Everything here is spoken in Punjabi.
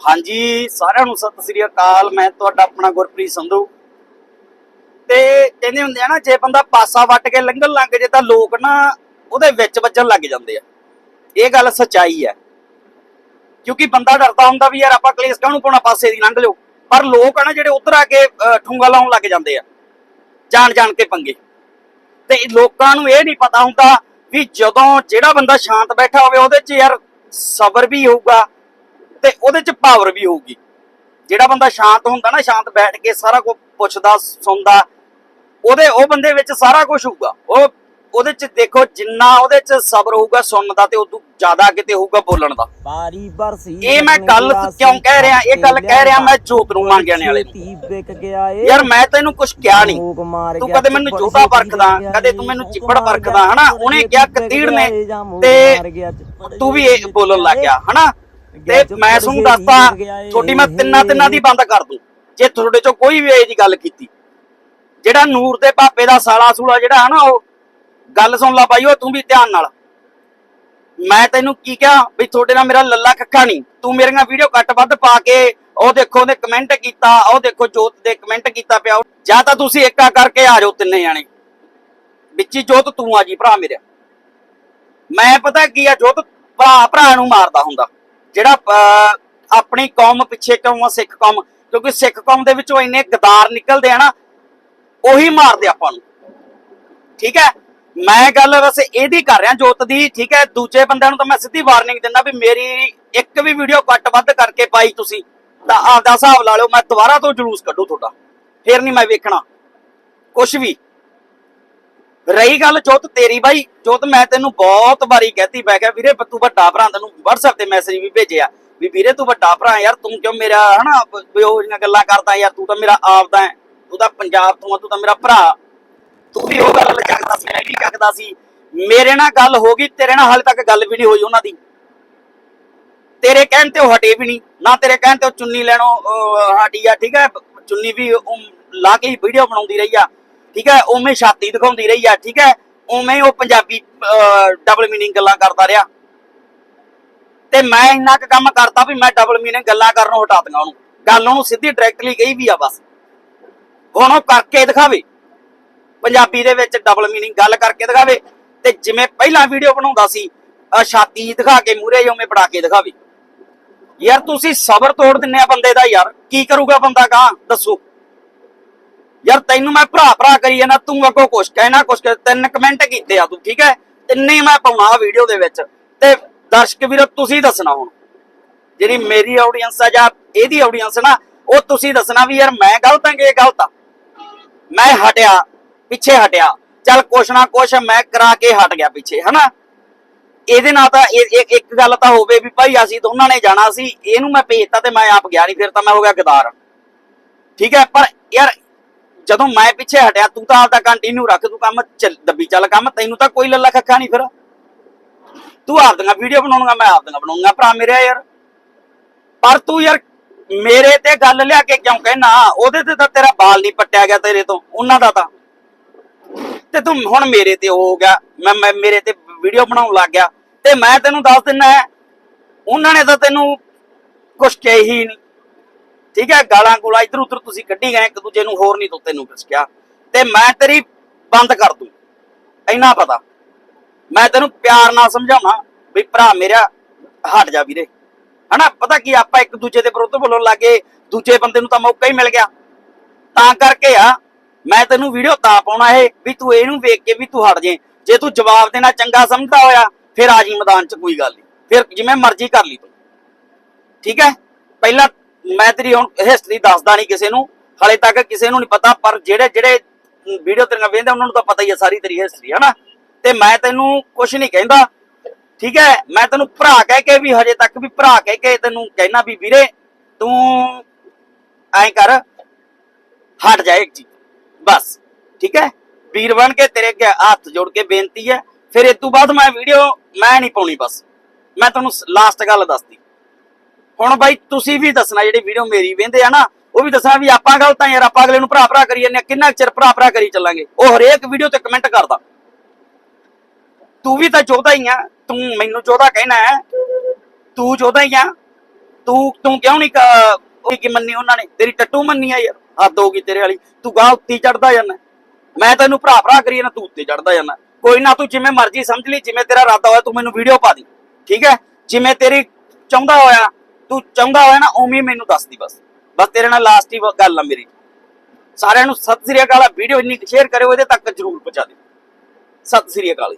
ਹਾਂਜੀ ਸਾਰਿਆਂ ਨੂੰ ਸਤਿ ਸ੍ਰੀ ਅਕਾਲ। ਮੈਂ ਤੁਹਾਡਾ ਆਪਣਾ ਗੁਰਪ੍ਰੀਤ ਸੰਧੂ। ਤੇ ਕਹਿੰਦੇ ਹੁੰਦੇ ਆ ਨਾ ਜੇ ਬੰਦਾ ਪਾਸਾ ਵੱਟ ਕੇ ਲੰਘਣ ਲੱਗ ਜੇ ਤਾਂ ਲੋਕ ਨਾ ਉਹਦੇ ਵਿੱਚ ਵੱਜਣ ਲੱਗ ਜਾਂਦੇ ਆ। ਇਹ ਗੱਲ ਸਚਾਈ ਹੈ। ਕਿਉਂਕਿ ਬੰਦਾ ਡਰਦਾ ਹੁੰਦਾ ਵੀ ਯਾਰ ਆਪਾਂ ਕਲੇਸ਼ ਕਾਹਨੂੰ ਪਾਉਣਾ ਪਾਸੇ ਦੀ ਲੰਘ ਲਿਓ। ਪਰ ਲੋਕ ਆ ਨਾ ਜਿਹੜੇ ਉਧਰ ਆ ਕੇ ਅਹ, ਠੁੰਗਾ ਲਾਉਣ ਲੱਗ ਜਾਂਦੇ ਆ। ਜਾਣ ਜਾਣ ਕੇ ਪੰਗੇ। ਤੇ ਲੋਕਾਂ ਨੂੰ ਇਹ ਨਹੀਂ ਪਤਾ ਹੁੰਦਾ ਵੀ ਜਦੋਂ ਜਿਹੜਾ ਬੰਦਾ ਸ਼ਾਂਤ ਬੈਠਾ ਹੋਵੇ ਉਹਦੇ 'ਚ ਯਾਰ ਸਬਰ ਵੀ ਹੋਊਗਾ। ਤੇ ਉਹਦੇ 'ਚ ਪਾਵਰ ਵੀ ਹੋਊਗੀ। ਜਿਹੜਾ ਬੰਦਾ ਸ਼ਾਂਤ ਹੁੰਦਾ ਨਾ ਸ਼ਾਂਤ ਬੈਠ ਕੇ ਸਾਰਾ ਕੁਝ ਪੁੱਛਦਾ ਸੁਣਦਾ ਉਹਦੇ ਉਹ ਬੰਦੇ ਵਿੱਚ ਸਾਰਾ ਕੁਝ ਹੋਊਗਾ। ਉਹ ਉਹਦੇ 'ਚ ਦੇਖੋ ਜਿੰਨਾ ਉਹਦੇ 'ਚ ਸਬਰ ਹੋਊਗਾ ਸੁਣਨ ਦਾ ਤੇ ਉਦੋਂ ਜ਼ਿਆਦਾ ਕਿਤੇ ਹੋਊਗਾ ਬੋਲਣ ਦਾ। ਬਾਰੀ ਬਰਸੀ ਇਹ ਮੈਂ ਗੱਲ ਕਿਉਂ ਕਹਿ ਰਿਹਾ? ਇਹ ਗੱਲ ਕਹਿ ਰਿਹਾ ਮੈਂ ਜੋਤ ਨੂੰ ਮੰਨ ਗਿਆਣੇ ਵਾਲੇ ਨੂੰ। ਯਾਰ ਮੈਂ ਤੈਨੂੰ ਕੁਝ ਕਿਹਾ ਨਹੀਂ। ਤੂੰ ਕਦੇ ਮੈਨੂੰ ਸੀ ਪਰਖਦਾ ਕਦੇ ਤੂੰ ਮੈਨੂੰ ਚਿੱਪੜ ਪਰਖਦਾ ਹਨਾ? ਉਹਨੇ ਕਿਹਾ ਕਤੀੜ ਨੇ ਤੇ ਤੂੰ ਵੀ ਇਹ ਬੋਲਣ ਲੱਗ ਗਿਆ ਹਨਾ? ਤੇ ਮੈਂ ਤੁਹਾਨੂੰ ਦੱਸਦਾ ਤੁਹਾਡੀ ਮੈਂ ਤਿੰਨਾਂ ਤਿੰਨਾਂ ਦੀ ਬੰਦ ਕਰ ਦੂੰ। ਜੇ ਤੁਹਾਡੇ ਚੋਂ ਕੋਈ ਵੀ ਇਹ ਜੀ ਗੱਲ ਕੀਤੀ। ਜਿਹੜਾ ਨੂਰ ਦੇ ਪਾਪੇ ਦਾ ਸਾਲਾ ਸੂਲਾ ਜਿਹੜਾ ਹਨਾ ਉਹ ਗੱਲ ਸੁਣ ਲੈ ਬਾਈ ਉਹ ਤੂੰ ਵੀ ਧਿਆਨ ਨਾਲ। ਮੈਂ ਤੈਨੂੰ ਕੀ ਕਿਹਾ ਵੀ ਤੁਹਾਡੇ ਨਾਲ ਮੇਰਾ ਲੱਲਾ ਕੱਖਾ ਨਹੀਂ। ਤੂੰ ਮੇਰੀਆਂ ਵੀਡੀਓ ਕੱਟ ਵੱਧ ਪਾ ਕੇ ਉਹ ਦੇਖੋ ਉਹਨੇ ਕਮੈਂਟ ਕੀਤਾ ਉਹ ਦੇਖੋ ਜੋਤ ਦੇ ਕਮੈਂਟ ਕੀਤਾ ਪਿਆ। ਜਾਂ ਤਾਂ ਤੁਸੀਂ ਏਕਾ ਕਰਕੇ ਆ ਜਾਓ ਤਿੰਨੇ ਜਾਣੇ। ਵਿੱਚੀ ਜੋਤ ਤੂੰ ਆ ਜੀ ਭਰਾ ਮੇਰਾ। ਮੈਂ ਪਤਾ ਕੀ ਆ ਜੋਤ ਭਰਾ ਭਰਾ ਨੂੰ ਮਾਰਦਾ ਹੁੰਦਾ। ਜਿਹੜਾ ਅਹ, ਆਪਣੀ ਕੌਮ ਪਿੱਛੇ ਕਿਉਂ ਆ ਸਿੱਖ ਕੌਮ? ਕਿਉਂਕਿ ਸਿੱਖ ਕੌਮ ਦੇ ਵਿੱਚੋਂ ਇੰਨੇ ਗਦਾਰ ਨਿਕਲਦੇ ਆ ਨਾ ਉਹੀ ਮਾਰਦੇ ਆਪਾਂ ਨੂੰ। ਠੀਕ ਹੈ? ਮੈਂ ਗੱਲ ਵੈਸੇ ਇਹਦੀ ਕਰ ਰਿਹਾ ਜੋਤ ਦੀ ਠੀਕ ਹੈ? ਦੂਜੇ ਬੰਦਿਆਂ ਨੂੰ ਤਾਂ ਮੈਂ ਸਿੱਧੀ ਵਾਰਨਿੰਗ ਦਿੰਦਾ ਵੀ ਮੇਰੀ ਇੱਕ ਵੀ ਵੀਡੀਓ ਕੱਟ ਵੱਧ ਕਰਕੇ ਪਾਈ ਤੁਸੀਂ। ਤਾਂ ਆਪਦਾ ਹਿਸਾਬ ਲਾ ਲਓ ਮੈਂ ਦੁਬਾਰਾ ਤੋਂ ਜਲੂਸ ਕੱਢੂ ਤੁਹਾਡਾ। ਫੇਰ ਨਹੀਂ ਮੈਂ ਵੇਖਣਾ। ਕੁਛ ਵੀ। ਰਹੀ ਗੱਲ ਜੋਤ ਤੇਰੀ ਬਾਈ। ਜੋਤ, ਮੈਂ ਤੈਨੂੰ ਬਹੁਤ ਵਾਰੀ ਕਹਿਤੀ, ਮੈਂ ਕਿਹਾ, ਵੀਰੇ, ਤੂੰ ਵੱਡਾ ਭਰਾ, ਤੈਨੂੰ WhatsApp ਤੇ ਮੈਸੇਜ ਵੀ ਭੇਜਿਆ। ਵੀ ਵੀਰੇ, ਤੂੰ ਵੱਡਾ ਭਰਾ ਯਾਰ, ਤੂੰ ਕਿਉਂ ਮੇਰਾ, ਹਨਾ ਉਹ ਜਿਹੀਆਂ ਗੱਲਾਂ ਕਰਦਾ ਯਾਰ, ਤੂੰ ਤਾਂ ਮੇਰਾ ਆਪਦਾ ਹੈ। ਤੂੰ ਤਾਂ ਪੰਜਾਬ ਤੋਂ ਆ, ਤੂੰ ਤਾਂ ਮੇਰਾ ਭਰਾ। ਤੂੰ ਵੀ ਉਹ ਗੱਲ ਚੱਕਦਾ ਸੀ, ਮੈਂ ਵੀ ਚੱਕਦਾ ਸੀ। ਮੇਰੇ ਨਾਲ ਗੱਲ ਹੋ ਗਈ, ਤੇਰੇ ਨਾਲ ਹਾਲੇ ਤੱਕ ਗੱਲ ਵੀ ਨਹੀਂ ਹੋਈ ਉਹਨਾਂ ਦੀ। ਤੇਰੇ ਕਹਿਣ ਤੇ ਉਹ ਹਟੇ ਵੀ ਨਹੀਂ। ਨਾ ਤੇਰੇ ਕਹਿਣ ਤੇ ਉਹ ਚੁੰਨੀ ਲੈਣੋਂ ਹਟੀ ਆ, ਠੀਕ ਹੈ ਚੁੰਨੀ ਵੀ ਲਾ ਕੇ ਹੀ ਵੀਡੀਓ ਬਣਾਉਂਦੀ ਰਹੀ ਆ। ਠੀਕ ਹੈ, ਉਵੇਂ ਛਾਤੀ ਦਿਖਾਉਂਦੀ ਰਹੀ ਆ, ਠੀਕ ਹੈ, ਉਵੇਂ ਉਹ ਪੰਜਾਬੀ ਡਬਲ ਮੀਨਿੰਗ ਗੱਲਾਂ ਕਰਦਾ ਰਿਹਾ। ਤੇ ਮੈਂ ਇੰਨਾ ਕੁ ਕੰਮ ਕਰਤਾ ਵੀ ਮੈਂ ਡਬਲ ਮੀਨਿੰਗ ਗੱਲਾਂ ਕਰਨੋਂ ਹਟਾ ਦਿੰਗਾ ਉਹਨੂੰ। ਗੱਲ ਉਹਨੂੰ ਸਿੱਧੀ ਡਾਇਰੈਕਟਲੀ ਕਹੀ ਵੀ ਆ ਬਸ। ਹੁਣ ਉਹ ਕਰਕੇ ਦਿਖਾਵੇ। ਪੰਜਾਬੀ ਦੇ ਵਿੱਚ ਡਬਲ ਮੀਨਿੰਗ ਗੱਲ ਕਰਕੇ ਦਿਖਾਵੇ। ਤੇ ਜਿਵੇਂ ਪਹਿਲਾਂ ਵੀਡੀਓ ਬਣਾਉਂਦਾ ਸੀ ਛਾਤੀ ਦਿਖਾ ਕੇ ਮੂਰੇ ਉਵੇਂ ਬਣਾ ਕੇ ਦਿਖਾਵੇ। ਯਾਰ ਤੁਸੀਂ ਸਬਰ ਤੋੜ ਦਿੰਨੇ ਆ ਬੰਦੇ ਦਾ ਯਾਰ। ਕੀ ਕਰੂਗਾ ਬੰਦਾ ਕਾ ਦੱਸੋ। ਯਾਰ ਤੈਨੂੰ ਮੈਂ ਭਰਾ ਭਰਾ ਕਰੀ ਜਾਂਦਾ, ਤੂੰ ਅੱਗੋਂ ਕੁਛ ਕਹਿਣਾ ਕੁਛ ਤਿੰਨ ਕਮੈਂਟ ਕੀਤੇ ਆ ਤੂੰ, ਠੀਕ ਹੈ? ਤਿੰਨੇ ਮੈਂ ਪਾਉਣਾ ਵੀਡੀਓ ਦੇ ਵਿੱਚ। ਤੇ ਦਰਸ਼ਕ ਵੀਰੋ, ਤੁਸੀਂ ਦੱਸਣਾ ਹੁਣ। ਜਿਹੜੀ ਮੇਰੀ ਆਡੀਅנס ਆ ਜਾਂ ਇਹਦੀ ਆਡੀਅנס ਨਾ, ਉਹ ਤੁਸੀਂ ਦੱਸਣਾ ਵੀ ਯਾਰ ਮੈਂ ਗਲਤ ਆਂ ਕਿ ਇਹ ਗਲਤ ਆ? ਮੈਂ ਹਟਿਆ, ਪਿੱਛੇ ਹਟਿਆ। ਚੱਲ ਕੁਛ ਨਾ ਕੁਛ ਮੈਂ ਕਰਾ ਕੇ ਹਟ ਗਿਆ ਪਿੱਛੇ, ਹਨਾ? ਇਹਦੇ ਨਾਲ ਤਾਂ ਇੱਕ ਗੱਲ ਤਾਂ ਹੋਵੇ ਵੀ ਭਾਈ ਅਸੀਂ ਦੋਨਾਂ ਨੇ ਜਾਣਾ ਸੀ, ਇਹਨੂੰ ਮੈਂ ਭੇਜਤਾ ਤੇ ਮੈਂ ਆਪ ਗਿਆ ਨਹੀਂ ਫਿਰ ਤਾਂ ਮੈਂ ਹੋ ਗਿਆ ਗਦਾਰ। ਠੀਕ ਹੈ? ਪਰ ਯਾਰ ਜਦੋਂ ਮੈਂ ਪਿੱਛੇ ਹਟਿਆ, ਤੂੰ ਤਾਂ ਆਪਦਾ ਕੰਟੀਨਿਊ ਰੱਖ, ਤੂੰ ਕੰਮ ਚੱਲ, ਦੱਬੀ ਚੱਲ ਕੰਮ, ਤੈਨੂੰ ਤਾਂ ਕੋਈ ਲੱਲਾ ਖੱਖਾ ਨਹੀਂ ਫਿਰ। ਤੂੰ ਆਪਦੀਆਂ ਵੀਡੀਓ ਬਣਾਉਣਗਾ ਮੈਂ ਆਪਦੀਆਂ ਬਣਾਉਂਗਾ, ਭਰਾ ਮੇਰੇ ਯਾਰ। ਪਰ ਤੂੰ ਯਾਰ ਮੇਰੇ ਤੇ ਗੱਲ ਲਿਆ ਕੇ ਕਿਉਂ ਕਹਿਣਾ ਉਹਦੇ ਤੇ ਤਾਂ ਤੇਰਾ ਬਾਲ ਨਹੀਂ ਪੱਟਿਆ ਗਿਆ ਤੇਰੇ ਤੋਂ, ਉਹਨਾਂ ਦਾ ਤਾਂ। ਤੇ ਤੂੰ ਹੁਣ ਮੇਰੇ ਤੇ ਹੋ ਗਿਆ, ਮੈਂ ਮੈਂ ਮੇਰੇ ਤੇ ਵੀਡੀਓ ਬਣਾਉਣ ਲੱਗ ਗਿਆ। ਤੇ ਮੈਂ ਤੈਨੂੰ ਦੱਸ ਦਿੰਦਾ ਉਹਨਾਂ ਨੇ ਤਾਂ ਤੈਨੂੰ ਕੁਝ ਕਹੀ ਹੀ ਨਹੀਂ। ਠੀਕ ਹੈ, ਗਾਲਾਂ ਗੋਲਾ ਇਧਰ ਉਧਰ ਤੁਸੀਂ ਕੱਢੀ ਗਏ, ਇੱਕ ਦੂਜੇ ਨੂੰ ਹੋਰ ਨਹੀਂ ਤੂੰ ਤੈਨੂੰ ਕੁਝ ਕਿਹਾ। ਤੇ ਮੈਂ ਤੇਰੀ ਬੰਦ ਕਰ ਦੂੰ। ਇੰਨਾ ਪਤਾ। ਮੈਂ ਤੈਨੂੰ ਪਿਆਰ ਨਾਲ ਸਮਝਾਉਣਾ ਵੀ ਭਰਾ ਮੇਰਾ ਹਟ ਜਾ ਵੀਰੇ। ਹਨਾ, ਪਤਾ ਕੀ ਆਪਾਂ ਇੱਕ ਦੂਜੇ ਦੇ ਵਿਰੁੱਧ ਬੋਲਣ ਲੱਗੇ, ਦੂਜੇ ਬੰਦੇ ਨੂੰ ਤਾਂ ਮੌਕਾ ਹੀ ਮਿਲ ਗਿਆ। ਤਾਂ ਕਰਕੇ ਆ, ਮੈਂ ਤੈਨੂੰ ਵੀਡੀਓ ਤਾਂ ਪਾਉਣਾ ਇਹ, ਵੀ ਤੂੰ ਇਹਨੂੰ ਵੇਖ ਕੇ ਵੀ ਤੂੰ ਹਟ ਜੇ। ਜੇ ਤੂੰ ਜਵਾਬ ਦੇਣਾ ਚੰਗਾ ਸਮਝਦਾ ਹੋਇਆ, ਫਿਰ ਆ ਜੀ ਮੈਦਾਨ 'ਚ ਕੋਈ ਗੱਲ ਨਹੀਂ। ਫਿਰ ਜਿਵੇਂ ਮਰਜ਼ੀ ਕਰ ਲਈ ਤੂੰ। ਠੀਕ ਹੈ? ਪਹਿਲਾਂ ਮੈਂ ਤੇਰੀ ਹੁਣ ਹਿਸਟਰੀ ਦੱਸਦਾ ਨਹੀਂ ਕਿਸੇ ਨੂੰ, ਹਲੇ ਤੱਕ ਕਿਸੇ ਨੂੰ ਨਹੀਂ ਪਤਾ, ਪਰ ਜਿਹੜੇ ਜਿਹੜੇ ਵੀਡੀਓ ਤੇਰੀਆਂ ਵੇਖਦੇ ਉਹਨਾਂ ਨੂੰ ਤਾਂ ਪਤਾ ਹੀ ਹੈ ਸਾਰੀ ਤੇਰੀ ਹਿਸਟਰੀ ਹਨਾ? ਤੇ ਮੈਂ ਤੈਨੂੰ ਕੁਝ ਨਹੀਂ ਕਹਿੰਦਾ, ਠੀਕ ਹੈ? ਮੈਂ ਤੈਨੂੰ ਭਰਾ ਕਹਿ ਕੇ ਵੀ ਹਜੇ ਤੱਕ ਵੀ ਭਰਾ ਕਹਿ ਕੇ ਤੈਨੂੰ ਕਹਿਣਾ ਵੀ ਵੀਰੇ, ਤੂੰ ਐਂ ਕਰ, ਹਟ ਜਾ ਇੱਕ ਚੀਜ਼ ਬਸ, ਠੀਕ ਹੈ? ਵੀਰ ਬਣ ਕੇ ਤੇਰੇ ਅੱਗੇ ਹੱਥ ਜੋੜ ਕੇ ਬੇਨਤੀ ਹੈ, ਫਿਰ ਇਸ ਤੋਂ ਬਾਅਦ ਮੈਂ ਵੀਡੀਓ ਮੈਂ ਨਹੀਂ ਪਾਉਣੀ ਬਸ। ਮੈਂ ਤੁਹਾਨੂੰ ਲਾਸਟ ਗੱਲ ਦੱਸਦੀ। ਹੁਣ ਬਾਈ ਤੁਸੀਂ ਵੀ ਦੱਸਣਾ, ਜਿਹੜੀ ਵੀਡੀਓ ਮੇਰੀ ਵੇਂਦੇ ਆ ਨਾ, ਉਹ ਵੀ ਦੱਸਣਾ ਵੀ ਆਪਾਂ ਗਲਤ ਆ ਯਾਰ ਆਪਾਂ ਅਗਲੇ ਨੂੰ ਭਰਾ ਭਰਾ ਕਰੀ ਜਾਂਦੇ ਆ ਕਿੰਨਾ ਕੁ ਚਿਰ ਭਰਾ ਭਰਾ ਕਰੀ ਚੱਲਾਂਗੇ? ਉਹ ਹਰੇਕ ਵੀਡੀਓ ਤੇ ਕਮੈਂਟ ਕਰਦਾ। ਤੂੰ ਵੀ ਤਾਂ ਚਾਹੁੰਦਾ ਹੀ ਆ, ਤੂੰ ਮੈਨੂੰ ਚਾਹੁੰਦਾ ਕਹਿਣਾ ਹੈ, ਤੂੰ ਚਾਹੁੰਦਾ ਹੀ ਆ, ਤੂੰ ਤੂੰ ਕਿਉਂ ਨਹੀਂ ਉਹ ਕੀ ਮੰਨੀ ਉਹਨਾਂ ਨੇ? ਤੇਰੀ ਟੱਟੂ ਮੰਨੀ ਆ ਯਾਰ, ਹੱਦ ਹੋ ਗਈ ਤੇਰੇ ਵਾਲੀ, ਤੂੰ ਗਾਂ ਉੱਤੀ ਚੜਦਾ ਜਾਂਦਾ। ਮੈਂ ਤੈਨੂੰ ਭਰਾ ਭਰਾ ਕਰੀ ਜਾਂਦਾ, ਤੂੰ ਉੱਤੇ ਚੜਦਾ ਜਾਂਦਾ। ਕੋਈ ਨਾ ਤੂੰ ਜਿਵੇਂ ਮਰਜ਼ੀ ਸਮਝ ਲਈ, ਜਿਵੇਂ ਤੇਰਾ ਇਰਾਦਾ ਹੋਇਆ ਤੂੰ ਮੈਨੂੰ ਵੀਡੀਓ ਪਾ ਦੀ, ਠੀਕ ਹੈ? ਜਿਵੇਂ ਤੇਰੀ ਚਾਹੁੰਦਾ ਹੋਇਆ ਤੂੰ ਚਾਹੁੰਦਾ ਹੋਇਆ ਨਾ, ਉਵੇਂ ਮੈਨੂੰ ਦੱਸ ਦੀ ਬਸ। ਬਸ ਤੇਰੇ ਨਾਲ ਲਾਸਟ ਹੀ ਗੱਲ ਆ ਮੇਰੀ। ਸਾਰਿਆਂ ਨੂੰ ਸਤਿ ਸ੍ਰੀ ਅਕਾਲ ਵੀਡੀਓ ਇੰਨੀ ਸ਼ੇਅਰ ਕਰਿਓ, ਇਹਦੇ ਤੱਕ ਜਰੂਰ ਪਹੁੰਚਾ ਦਿਓ। ਸਤਿ ਸ੍ਰੀ ਅਕਾਲ